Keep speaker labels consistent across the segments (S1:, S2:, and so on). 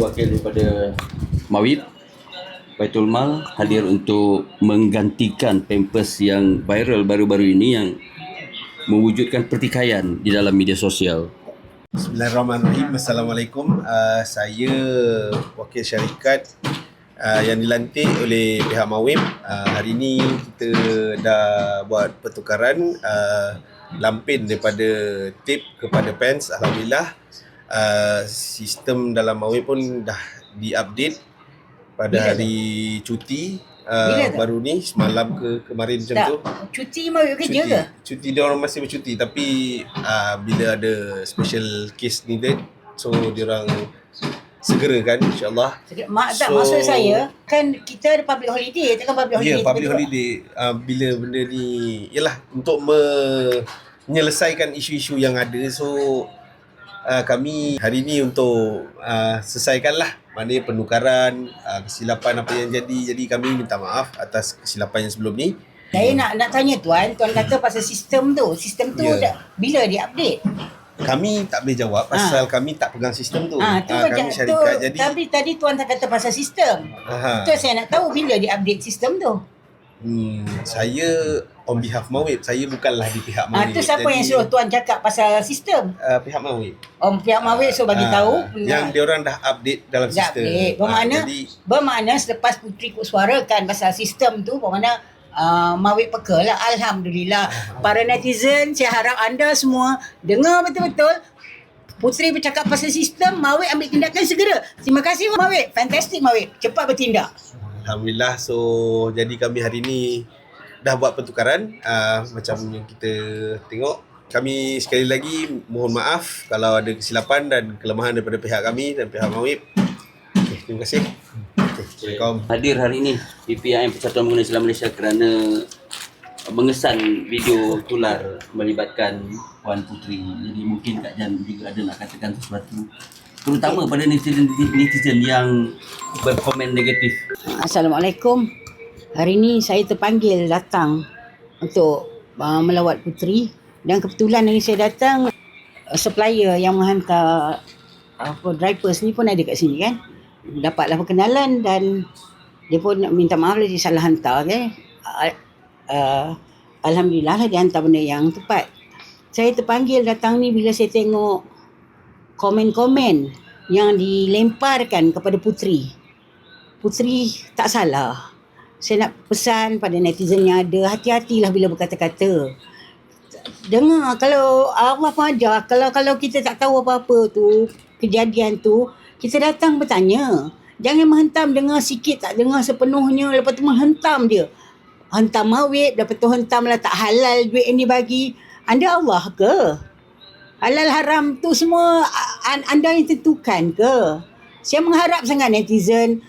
S1: Wakil daripada Mawib Baitul Mal hadir untuk menggantikan pampers yang viral baru-baru ini yang mewujudkan pertikaian di dalam media sosial.
S2: Bismillahirrahmanirrahim. Assalamualaikum. Uh, saya wakil syarikat uh, yang dilantik oleh pihak Mawib. Uh, hari ini kita dah buat pertukaran uh, lampin daripada tip kepada pants. Alhamdulillah. Uh, sistem dalam Mawib pun dah diupdate. Pada
S3: Bila
S2: hari cuti
S3: Bila
S2: uh, baru ni semalam ke kemarin macam
S3: Tak.
S2: tu.
S3: Cuti mau kerja ke?
S2: cuti dia orang masih bercuti. Tapi uh, bila ada special case needed so dia orang segerakan insyaallah.
S3: Mak tak
S2: So-
S3: maksud saya kan kita ada public holiday takkan public
S2: ya
S3: holiday.
S2: yeah, public holiday. Uh, bila benda ni yalah untuk me- menyelesaikan isu-isu yang ada so uh, kami hari ni untuk uh, selesaikanlah maknanya penukaran uh, kesilapan apa yang jadi jadi kami minta maaf atas kesilapan yang sebelum ni
S3: Saya nak nak tanya tuan, tuan kata pasal sistem tu. Sistem tu
S2: Ya.
S3: dah, bila dia update?
S2: kami tak boleh jawab pasal kami tak pegang sistem tu
S3: Ah, tu macam
S2: kami
S3: tu.
S2: syarikat jadi
S3: Tapi tadi tuan tak kata pasal sistem.
S2: Aha.
S3: Tu saya nak tahu bila dia update sistem tu.
S2: Hmm, saya on behalf Mawib, saya bukanlah di pihak
S3: Ah
S2: Mawib.
S3: tu siapa yang suruh tuan cakap pasal sistem?
S2: Uh, pihak Mawib.
S3: Om pihak Mawib so bagi
S2: Ah,
S3: tahu.
S2: Yang dia orang dah update dalam
S3: Dah
S2: sistem.
S3: update.
S2: Ah,
S3: Bermakna
S2: jadi
S3: bermakna selepas Putri kut suarakan pasal sistem tu bermakna uh, Mawib peka lah Alhamdulillah Para netizen saya harap anda semua Dengar betul-betul Putri bercakap pasal sistem Mawib ambil tindakan segera Terima kasih Mawib Fantastic Mawib Cepat bertindak
S2: alhamdulillah so jadi kami hari ni dah buat pertukaran uh, macam yang kita tengok. Kami sekali lagi mohon maaf kalau ada kesilapan dan kelemahan daripada pihak kami dan pihak Mawib. Okay, terima kasih. Okay, Assalamualaikum.
S1: Hadir hari ini PPIM Persatuan Pengguna Islam Malaysia kerana mengesan video tular melibatkan Puan Putri. Jadi mungkin Kak Jan juga ada nak katakan sesuatu terutama pada netizen-netizen yang berkomen negatif.
S3: Assalamualaikum Hari ni saya terpanggil datang Untuk uh, melawat Putri Dan kebetulan hari saya datang uh, Supplier yang menghantar apa drivers ni pun ada kat sini kan? Dapatlah perkenalan dan Dia pun nak minta maaf lah dia salah hantar kan? Uh, uh, Alhamdulillah lah dia hantar benda yang tepat. Saya terpanggil datang ni bila saya tengok Komen-komen yang dilemparkan kepada Putri Putri tak salah. Saya nak pesan pada netizen yang ada, hati-hatilah bila berkata-kata. Dengar kalau Allah pun ajar, kalau kalau kita tak tahu apa-apa tu, kejadian tu, kita datang bertanya. Jangan menghentam dengar sikit, tak dengar sepenuhnya, lepas tu menghentam dia. Hentam mawib, lepas tu hentam lah tak halal duit yang dibagi. Anda Allah ke? Halal haram tu semua anda yang tentukan ke? Saya mengharap sangat netizen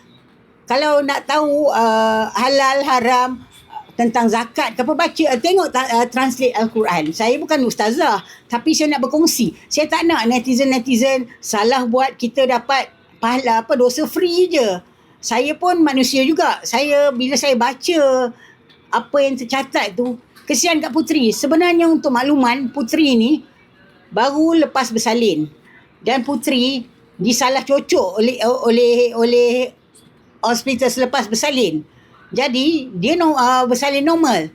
S3: kalau nak tahu uh, halal haram tentang zakat ke apa baca tengok uh, translate al-Quran. Saya bukan ustazah tapi saya nak berkongsi. Saya tak nak netizen-netizen salah buat kita dapat pahala apa dosa free je. Saya pun manusia juga. Saya bila saya baca apa yang tercatat tu kesian kat Putri. Sebenarnya untuk makluman Putri ni baru lepas bersalin dan Putri disalah cocok oleh oleh oleh hospital selepas bersalin. Jadi dia no, uh, bersalin normal.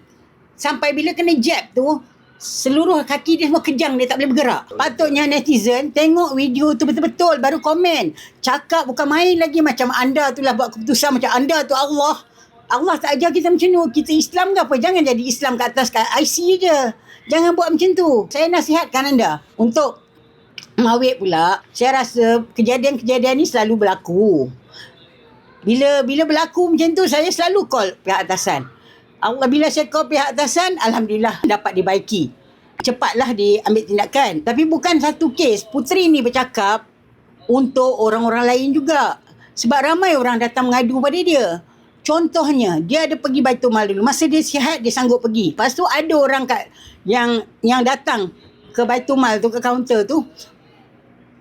S3: Sampai bila kena jab tu seluruh kaki dia semua kejang dia tak boleh bergerak. Patutnya netizen tengok video tu betul-betul baru komen. Cakap bukan main lagi macam anda tu lah buat keputusan macam anda tu Allah. Allah tak ajar kita macam tu. Kita Islam ke apa? Jangan jadi Islam ke atas kat IC je. Jangan buat macam tu. Saya nasihatkan anda untuk Mawib pula, saya rasa kejadian-kejadian ni selalu berlaku. Bila bila berlaku macam tu saya selalu call pihak atasan. Bila saya call pihak atasan alhamdulillah dapat dibaiki. Cepatlah diambil tindakan. Tapi bukan satu kes. Putri ni bercakap untuk orang-orang lain juga. Sebab ramai orang datang mengadu pada dia. Contohnya, dia ada pergi Baitul Mal dulu. Masa dia sihat, dia sanggup pergi. Lepas tu ada orang kat yang yang datang ke Baitul Mal tu, ke kaunter tu.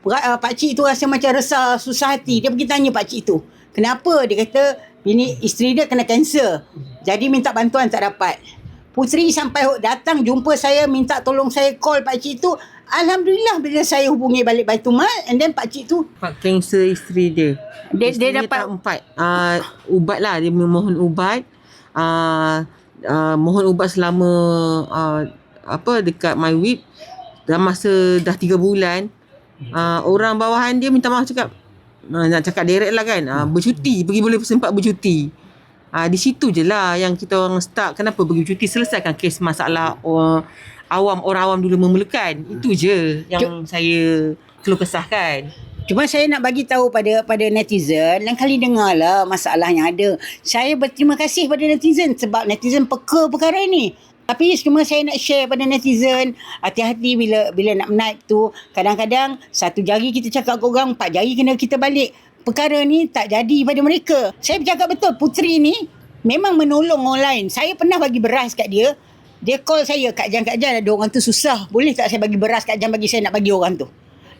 S3: Uh, pakcik tu rasa macam resah, susah hati. Dia pergi tanya pakcik tu. Kenapa? Dia kata, bini isteri dia kena kanser. Jadi minta bantuan tak dapat. Putri sampai datang jumpa saya minta tolong saya call pak cik tu. Alhamdulillah bila saya hubungi balik Baitul Mal and then pak cik tu
S4: Pak kanser isteri dia.
S3: Dia- dia
S4: Isteri
S3: dapat-
S4: tak empat. Uh, ubat lah. Dia memohon ubat. Uh, uh, mohon ubat selama uh, apa dekat my week. Dah masa dah tiga bulan. Uh, orang bawahan dia minta maaf cakap. Uh, nak cakap direct lah kan. Uh, bercuti. Pergi boleh sempat bercuti. Uh, di situ je lah yang kita orang start. Kenapa pergi bercuti? Selesaikan kes masalah uh, awam. Orang awam dulu memerlukan. Itu je yang saya keluh kesahkan.
S3: Cuma saya nak bagi tahu pada pada netizen lain kali dengarlah masalah yang ada. Saya berterima kasih pada netizen sebab netizen peka perkara ni. Tapi cuma saya nak share pada netizen hati-hati bila bila nak menaik tu kadang-kadang satu jari kita cakap ke orang empat jari kena kita balik. Perkara ni tak jadi pada mereka. Saya bercakap betul Putri ni memang menolong orang lain. Saya pernah bagi beras kat dia. Dia call saya, Kak Jan, Kak Jan ada orang tu susah. Boleh tak saya bagi beras Kak Jan bagi saya nak bagi orang tu.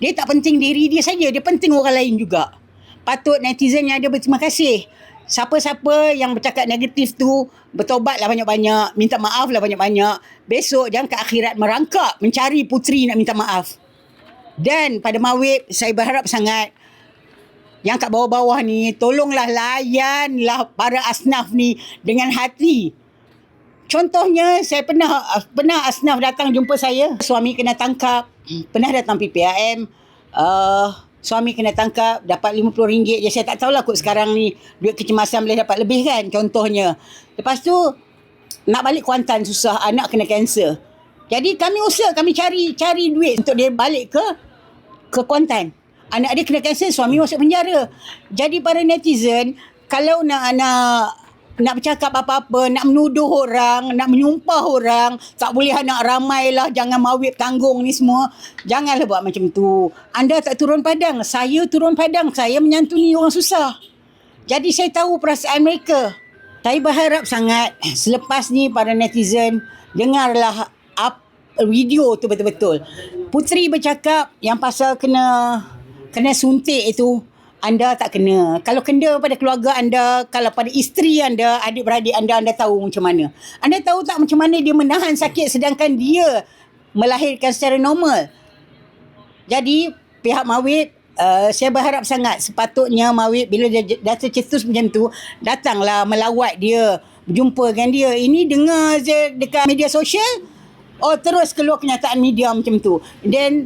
S3: Dia tak penting diri dia saja, dia penting orang lain juga. Patut netizen yang ada berterima kasih. Siapa-siapa yang bercakap negatif tu, bertobatlah banyak-banyak, minta maaf lah banyak-banyak. Besok jangan ke akhirat merangkak mencari puteri nak minta maaf. Dan pada Mawib, saya berharap sangat yang kat bawah-bawah ni, tolonglah layanlah para asnaf ni dengan hati. Contohnya saya pernah pernah asnaf datang jumpa saya, suami kena tangkap, pernah datang PPAM, uh, suami kena tangkap dapat RM50 je. Saya tak tahulah kot sekarang ni duit kecemasan boleh dapat lebih kan contohnya. Lepas tu nak balik Kuantan susah, anak kena kanser. Jadi kami usaha, kami cari cari duit untuk dia balik ke ke Kuantan. Anak dia kena kanser, suami masuk penjara. Jadi para netizen, kalau nak nak nak bercakap apa-apa, nak menuduh orang, nak menyumpah orang, tak boleh anak ramai lah, jangan mawib tanggung ni semua. Janganlah buat macam tu. Anda tak turun padang, saya turun padang, saya menyantuni orang susah. Jadi saya tahu perasaan mereka. Saya berharap sangat selepas ni para netizen dengarlah up video tu betul-betul. Puteri bercakap yang pasal kena kena suntik itu anda tak kena. Kalau kena pada keluarga anda, kalau pada isteri anda, adik-beradik anda, anda tahu macam mana. Anda tahu tak macam mana dia menahan sakit sedangkan dia melahirkan secara normal. Jadi pihak Mawib uh, saya berharap sangat sepatutnya Mawib bila dia dah tercetus macam tu datanglah melawat dia berjumpa dengan dia ini dengar je dekat media sosial oh terus keluar kenyataan media macam tu then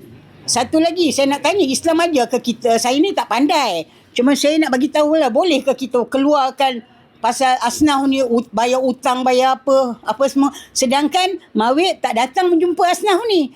S3: satu lagi saya nak tanya Islam aja ke kita saya ni tak pandai cuma saya nak bagi tahu lah boleh ke kita keluarkan pasal asnaf ni bayar utang bayar apa apa semua sedangkan Mawib tak datang menjumpa asnaf ni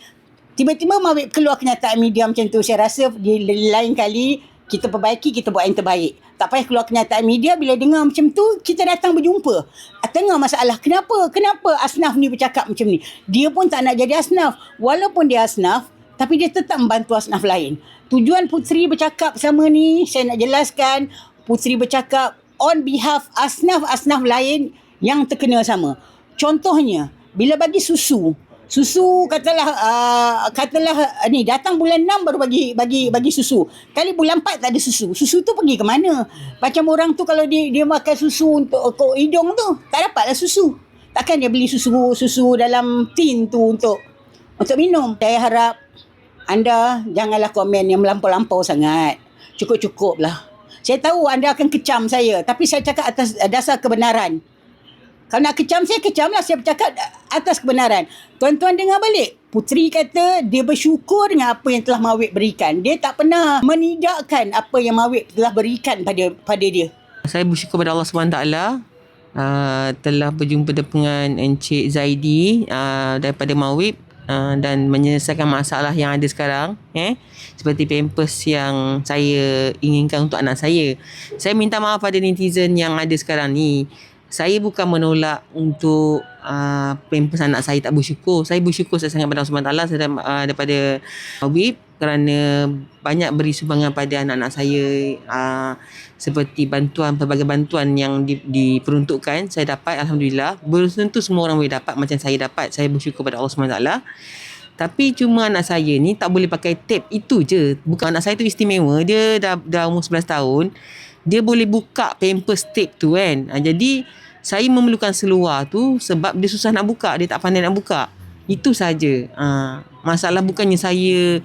S3: Tiba-tiba Mawib keluar kenyataan media macam tu. Saya rasa di lain kali kita perbaiki, kita buat yang terbaik. Tak payah keluar kenyataan media bila dengar macam tu, kita datang berjumpa. Ah, Tengah masalah, kenapa? Kenapa Asnaf ni bercakap macam ni? Dia pun tak nak jadi Asnaf. Walaupun dia Asnaf, tapi dia tetap membantu Asnaf lain. Tujuan Puteri bercakap sama ni, saya nak jelaskan. Puteri bercakap on behalf Asnaf-Asnaf lain yang terkena sama. Contohnya, bila bagi susu, Susu katalah uh, katalah uh, ni datang bulan 6 baru bagi bagi bagi susu. Kali bulan 4 tak ada susu. Susu tu pergi ke mana? Macam orang tu kalau dia dia makan susu untuk kok hidung tu, tak dapatlah susu. Takkan dia beli susu susu dalam tin tu untuk untuk minum. Saya harap anda janganlah komen yang melampau-lampau sangat. Cukup-cukup lah. Saya tahu anda akan kecam saya. Tapi saya cakap atas dasar kebenaran. Kalau nak kecam saya, kecam lah. Saya bercakap atas kebenaran. Tuan-tuan dengar balik. Puteri kata dia bersyukur dengan apa yang telah Mawib berikan. Dia tak pernah menidakkan apa yang Mawib telah berikan pada pada dia.
S4: Saya bersyukur pada Allah SWT uh, telah berjumpa dengan Encik Zaidi uh, daripada Mawib uh, dan menyelesaikan masalah yang ada sekarang eh seperti pampers yang saya inginkan untuk anak saya. Saya minta maaf pada netizen yang ada sekarang ni. Saya bukan menolak untuk uh, pampers anak saya tak bersyukur. Saya bersyukur saya sangat pada Allah SWT saya uh, daripada Mawib kerana banyak beri sumbangan pada anak-anak saya uh, seperti bantuan pelbagai bantuan yang di, diperuntukkan saya dapat alhamdulillah. Belum tentu semua orang boleh dapat macam saya dapat. Saya bersyukur pada Allah SWT tapi cuma anak saya ni tak boleh pakai tape. Itu je. Bukan anak saya tu istimewa. Dia dah dah umur 11 tahun. Dia boleh buka pampers tape tu kan? Ha, jadi saya memerlukan seluar tu sebab dia susah nak buka, dia tak pandai nak buka. Itu saja. Uh, masalah bukannya saya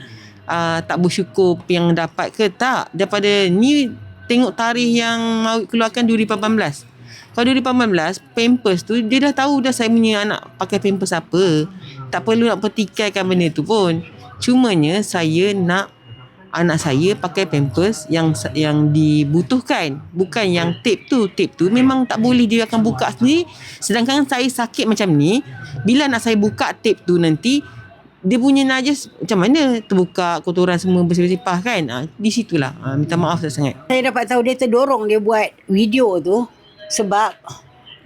S4: uh, tak bersyukur yang dapat ke tak. Daripada ni tengok tarikh yang Mawib keluarkan 2018. Kalau 2018 Pampers tu dia dah tahu dah saya punya anak pakai Pampers apa. Tak perlu nak pertikaikan benda tu pun. Cumanya saya nak anak saya pakai pampers yang yang dibutuhkan bukan yang tape tu tape tu memang tak boleh dia akan buka sendiri sedangkan saya sakit macam ni bila nak saya buka tape tu nanti dia punya najis macam mana terbuka kotoran semua bersipah kan ha, di situlah ha, minta maaf sangat
S3: Saya dapat tahu dia terdorong dia buat video tu sebab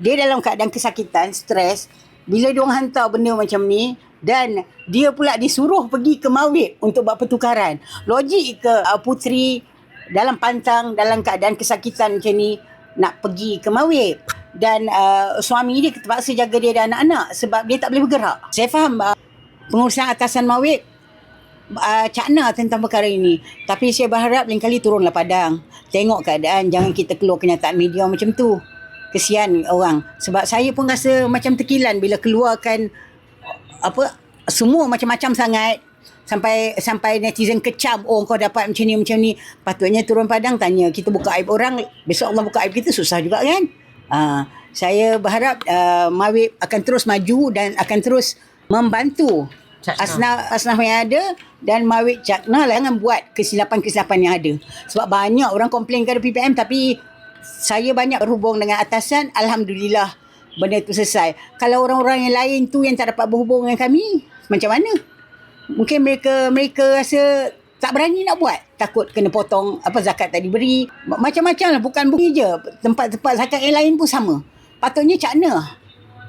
S3: dia dalam keadaan kesakitan, stres. Bila dia orang hantar benda macam ni dan dia pula disuruh pergi ke Mawib untuk buat pertukaran. Logik ke uh, puteri dalam pantang dalam keadaan kesakitan macam ni nak pergi ke Mawib dan uh, suami dia terpaksa jaga dia dan anak-anak sebab dia tak boleh bergerak. Saya faham uh, pengurusan atasan Mawib uh, cakna tentang perkara ini. Tapi saya berharap lain kali turunlah padang. Tengok keadaan. Jangan kita keluar kenyataan media macam tu. Kesian orang. Sebab saya pun rasa macam terkilan bila keluarkan apa semua macam-macam sangat sampai sampai netizen kecam oh kau dapat macam ni macam ni patutnya turun padang tanya kita buka aib orang besok Allah buka aib kita susah juga kan uh, saya berharap uh, Mawib akan terus maju dan akan terus membantu
S4: Cakna.
S3: asnaf yang ada dan Mawib Cakna lah jangan buat kesilapan-kesilapan yang ada. Sebab banyak orang komplain kepada PPM tapi saya banyak berhubung dengan atasan Alhamdulillah benda tu selesai. Kalau orang-orang yang lain tu yang tak dapat berhubung dengan kami macam mana? Mungkin mereka mereka rasa tak berani nak buat. Takut kena potong apa zakat tak diberi. Macam-macam lah bukan bumi je. Tempat-tempat zakat yang lain pun sama. Patutnya cakna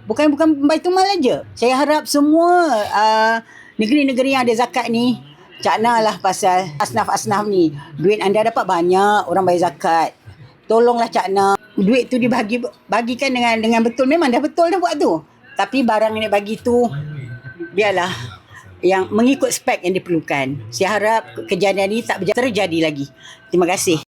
S3: bukan bukan Baitul Mal aja saya harap semua uh, negeri-negeri yang ada zakat ni cakna lah pasal asnaf-asnaf ni duit anda dapat banyak orang bayar zakat tolonglah cakna duit tu dibagi bagikan dengan dengan betul memang dah betul dah buat tu tapi barang yang bagi tu biarlah yang mengikut spek yang diperlukan. Saya harap kejadian ini tak terjadi lagi. Terima kasih.